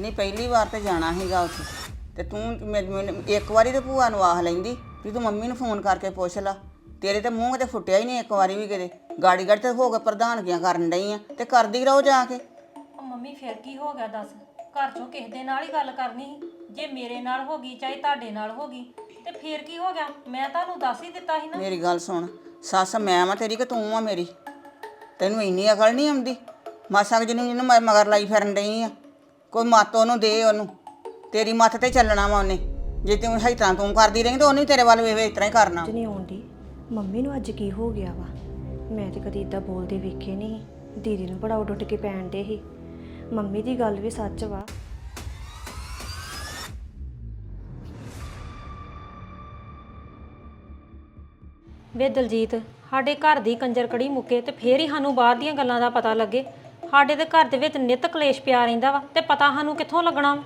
ਨਹੀਂ ਪਹਿਲੀ ਵਾਰ ਤੇ ਜਾਣਾ ਸੀਗਾ ਉੱਥੇ। ਤੇ ਤੂੰ ਮੈ- ਮੈਨੂੰ ਇੱਕ ਵਾਰੀ ਤੇ ਭੂਆ ਨੂੰ ਆਖ ਲੈਂਦੀ ਵੀ ਤੂੰ ਮੰਮੀ ਨੂੰ ਫੋਨ ਕਰਕੇ ਪੁੱਛ ਲਾ। ਤੇਰੇ ਤੇ ਮੂੰਹ ਤੇ ਫੁੱਟਿਆ ਹੀ ਨਹੀਂ ਇੱਕ ਵਾਰੀ ਵੀ ਕਿਤੇ। ਗਾੜੀ ਗਾੜੀ ਤੇ ਹੋ ਕੇ ਪ੍ਰਧਾਨਗੀਆਂ ਕਰਨ ਡਈ ਆ ਤੇ ਕਰਦੀ ਰਹੋ ਜਾ ਕੇ। ਉਹ ਮੰਮੀ ਫਿਰ ਕੀ ਹੋ ਗਿਆ ਦੱਸ? ਘਰ ਚੋਂ ਕਿਸੇ ਦੇ ਨਾਲ ਹੀ ਗੱਲ ਕਰਨੀ ਸੀ। ਜੇ ਮੇਰੇ ਨਾਲ ਹੋ ਗਈ ਚਾਹੇ ਤੁਹਾਡੇ ਨਾਲ ਹੋ ਗਈ ਤੇ ਫਿਰ ਕੀ ਹੋ ਗਿਆ? ਮੈਂ ਤੁਹਾਨੂੰ ਦੱਸ ਹੀ ਦਿੱਤਾ ਸੀ ਨਾ। ਮੇਰੀ ਗੱਲ ਸੁਣ ਸੱਸ ਮੈਂ ਵਾਂ ਤੇਰੀ ਕਿ ਤੂੰ ਆ ਮੇਰੀ? ਤੈਨੂੰ ਇੰਨੀ ਅਕਲ ਨਹੀਂ ਆਉਂਦੀ? ਮਾਸਾ ਕੁ ਜਿਹਨੂੰ ਜਿਹਨੂੰ ਮੈਂ ਮਗਰ ਲਾਈ ਫਿਰਨ ਡਈ ਆ। ਕੋਈ ਮੱਤ ਉਹਨੂੰ ਦੇ ਉਹਨੂੰ। ਤੇਰੀ ਮੱਤ ਤੇ ਚੱਲਣਾ ਵਾ ਉਹਨੇ। ਜੇ ਤੂੰ ਸਹੀ ਤਰ੍ਹਾਂ ਤੂੰ ਕਰਦੀ ਰਹੀ ਤਾਂ ਉਹਨੇ ਤੇਰੇ ਵੱਲ ਵੇਵੇ ਇਸ ਤਰ੍ਹਾਂ ਹੀ ਕਰਨਾ। ਨਹੀਂ ਆਉਂਦੀ। ਮੰਮੀ ਨੂੰ ਅੱਜ ਕੀ ਹੋ ਗਿਆ ਵਾ? ਮੈਂ ਤੇ ਕਦੀ ਇਦਾਂ ਬੋਲਦੇ ਵੇਖੇ ਨਹੀਂ। ਦੀਦੀ ਨੂੰ ਬੜਾ ਉੱਡ ਉੱਡ ਕੇ ਪੈਣ ਦੇ ਸੀ। ਮੰਮੀ ਦੀ ਗੱਲ ਵੀ ਸੱਚ ਵਾ। ਵੇ ਦਲਜੀਤ ਸਾਡੇ ਘਰ ਦੀ ਕੰਜਰ ਕੜੀ ਮੁੱਕੇ ਤੇ ਫੇਰ ਹੀ ਸਾਨੂੰ ਬਾਹਰ ਦੀਆਂ ਗੱਲਾਂ ਦਾ ਪਤਾ ਲੱਗੇ। ਸਾਡੇ ਦੇ ਘਰ ਦੇ ਵਿੱਚ ਨਿਤ ਕਲੇਸ਼ ਪਿਆ ਰਹਿੰਦਾ ਵਾ ਤੇ ਪਤਾ ਸਾਨੂੰ ਕਿੱਥੋਂ ਲੱਗਣਾ ਵਾ?